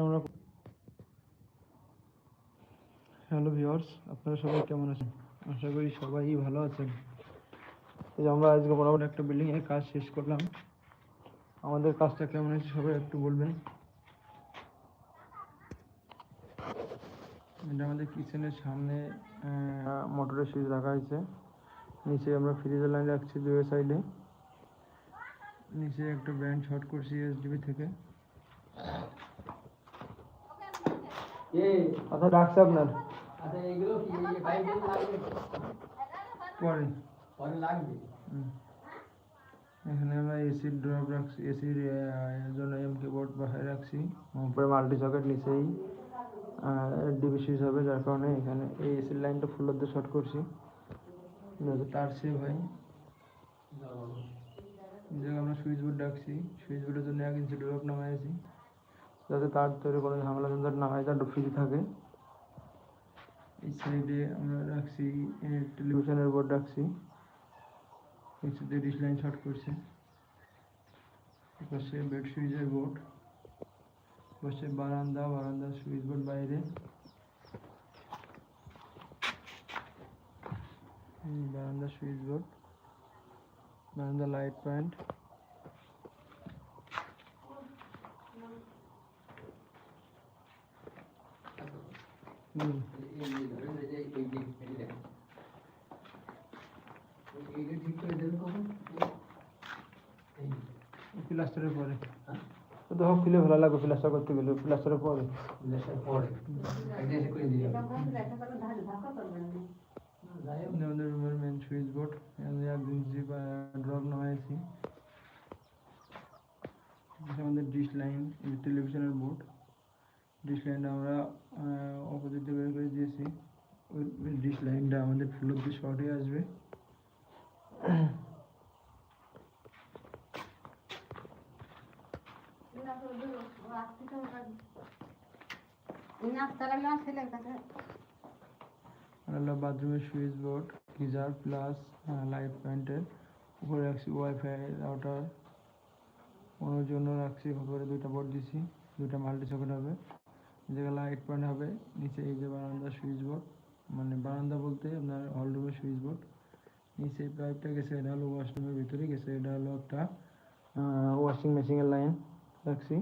আমরা hello viewers, আপনারা সবাই কেমন আছেন? আশা করি সবাই ভালো আছেন। আমরা আজকে মোটামুটি একটা বিল্ডিং এর কাজ শেষ করলাম। আমাদের কাজটা কেমন হয়েছে সবাই একটু বলবেন। এটা আমাদের কিচেনের সামনে মোটরের সুইচ রাখা হয়েছে। নিচে আমরা ফ্রিজের লাইন রাখছি দুই সাইডে নিচে একটা ব্যান্ড শর্ট করছি এসডিবি থেকে। আচ্ছা রাখছে আপনার। আচ্ছা এগুলো কি এই পাইপগুলো লাগবে? পরে। পরে লাগবে? এখানে আমরা এসির ড্রপ রাখছি এসির জন্য এমকে বোর্ড বাসায় রাখছি। উপরে মাল্টি সকেট নিচেই ডিবি সুইচ হবে যার কারণে এখানে এই এসির লাইনটা ফুলের দিয়ে শর্ট করছি। তার সেভ হয়। এই আমরা সুইচ বোর্ড রাখছি। সুইচ বোর্ডের জন্য এক ইঞ্চি ড্রপ নামাইছি যাতে তার তৈরি কোনো ঝামেলা ঝঞ্ঝাট না হয়, তার ফ্রি থাকে। এই সাইডে আমরা রাখছি টেলিভিশনের বোর্ড রাখছি। দিয়ে ডিশ লাইন শর্ট করছে। পাশে বেড সুইচের বোর্ড পাশে বারান্দা বারান্দা সুইচ বোর্ড বাইরে। বারান্দা সুইচ বোর্ড বারান্দা লাইট পয়েন্ট হুম এই এই ধরেন এই যে এই যে এই দেখেন এইটা ঠিক করে দেবেন কখন এই প্লাস্টারের পরে। তো তো খুলে ভালো লাগবে প্লাস্টার করতে গেলে প্লাস্টারের পরে। লেসার পরে। এসে করে দিয়ে যাবেন যাই হোক, আমাদের রুমের মেন সুইচ বোর্ড এখানে এক ইঞ্চি ড্রপ নামাইছি। এটা আমাদের ডিশ লাইন টেলিভিশনের বোর্ড ডিশ লাইনটা আমরা অপোজিটে বের করে দিয়েছি। ওই ডিশ লাইনটা আমাদের ফুল দিয়ে শর্ট আসবে। বাথরুমের switch board, geyser plus light পয়েন্টের উপরে রাখছি ওয়াইফাই রাউটার ওনার জন্য রাখছি, উপরে দুইটা বোর্ড দিছি, দুইটা মাল্টি সকেট হবে। এই এইট পয়েন্ট হবে। নিচে এই যে বারান্দা সুইচ বোর্ড মানে বারান্দা বলতে আপনার হল রুমের সুইচ বোর্ড নিচে পাইপটা গেছে, এটা হলো ওয়াশরুমের ভিতরে গেছে, এটা হলো একটা ওয়াশিং মেশিনের লাইন রাখছি।